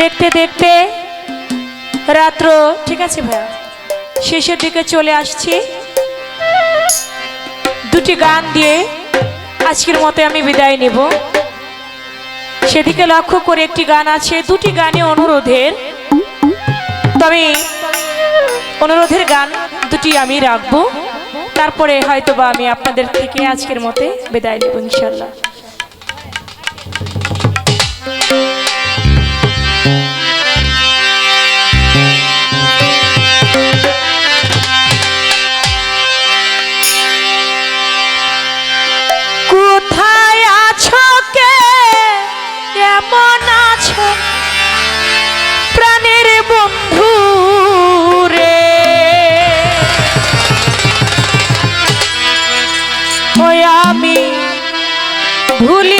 দেখতে দেখতে রাত্র, ঠিক আছে ভাইয়া? শেষের দিকে চলে আসছি। দুটি গান দিয়ে আজকের মতো আমি বিদায় নেব। সেদিকে লক্ষ্য করে একটি গান আছে, দুটি গানে অনুরোধের। তবে অনুরোধের গান দুটি আমি রাখব। তারপরে হয়তোবা আমি আপনাদের থেকে আজকের মতে বিদায় নেব ইনশাল্লাহ ভুলি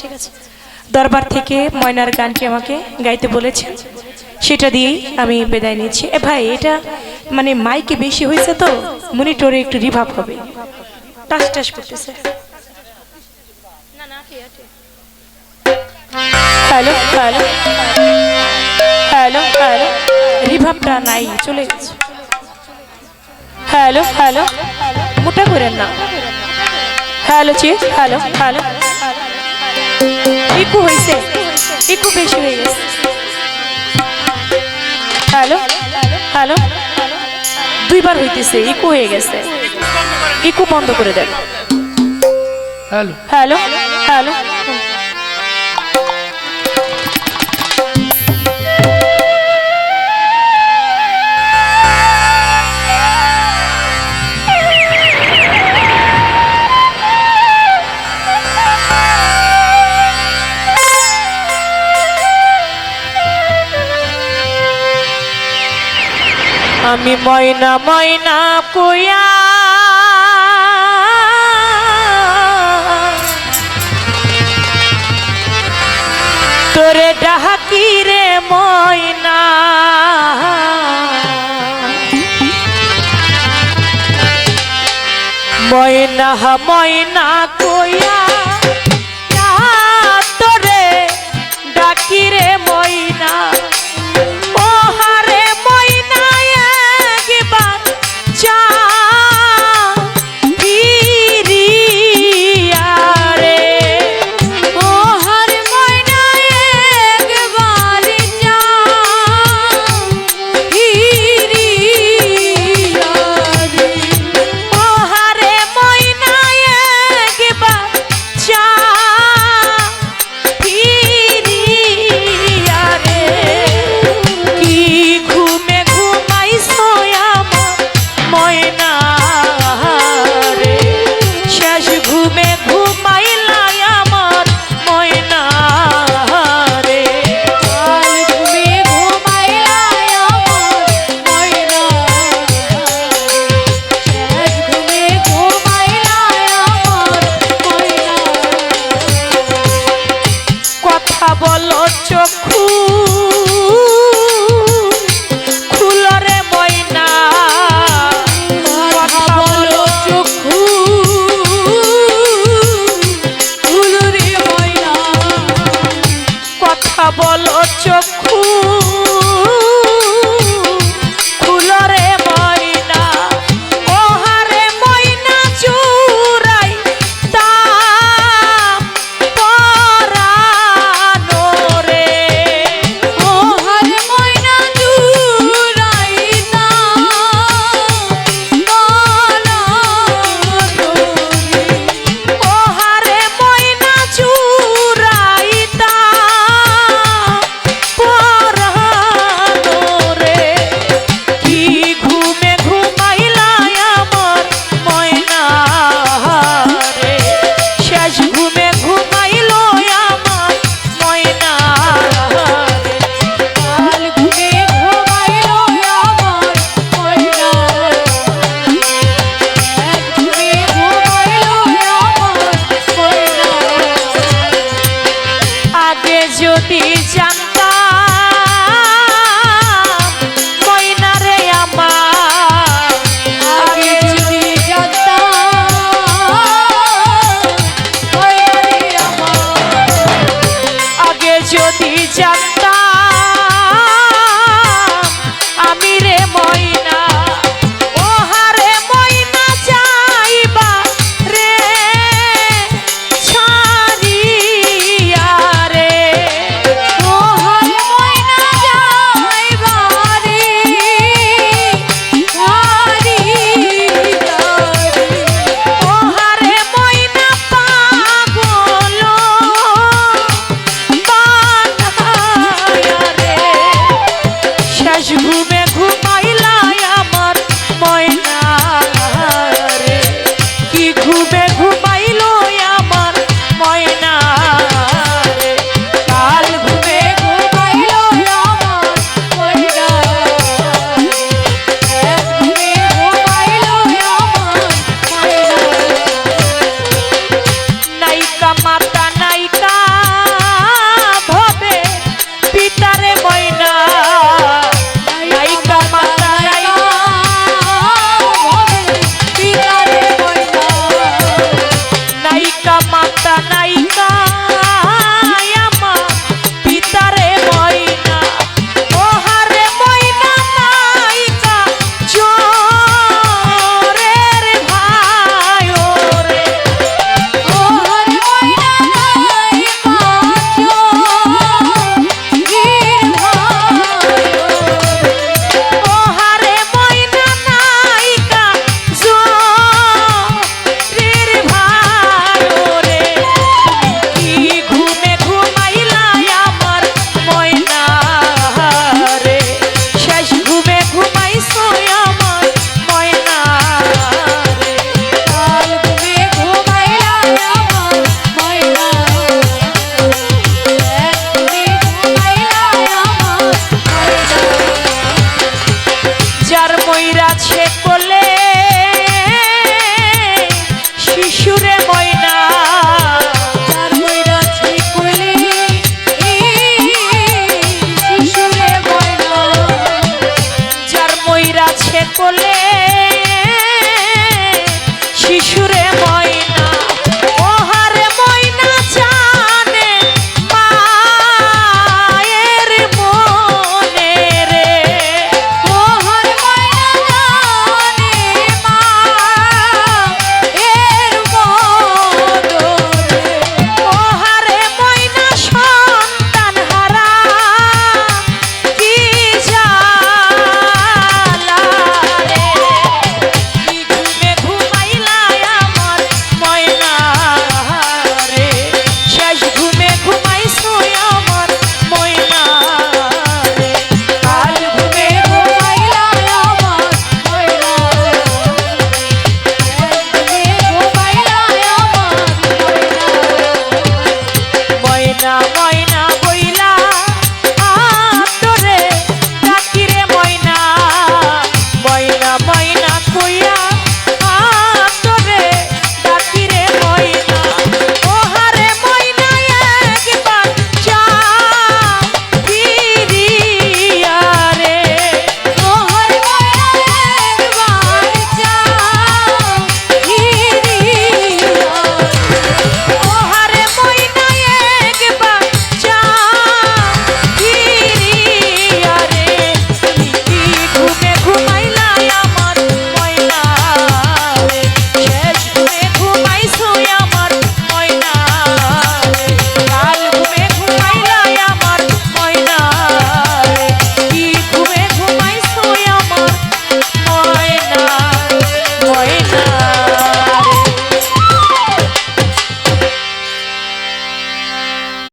ঠিক আছে। দরবার থেকে ময়নার গানটি আমাকে গাইতে বলেছেন। সেটা দিয়েই আমি বেদায় নিচ্ছি এ ভাই এটা মানে মাইকে বেশি হয়েছে তো মনিটরে একটু রিভাব হবে। টাস টাস করতেছে। হ্যালো হ্যালো হ্যালো হ্যালো রিভাবটা নাই চলে গেছে। হ্যালো হ্যালো মোটা করেন না। হ্যালো চিজ হ্যালো হ্যালো। ইকু হয়েছে ইকু বেশি হয়ে গেছে। হ্যালো হ্যালো দুইবার হইতেছে ইকু হয়ে গেছে। ইকু বন্ধ করে দেন। হ্যালো। Hello hello. আমি ময়না ময়না কইয়া তোরে ডাকি রে ময়না। ময়না ময়না কইয়া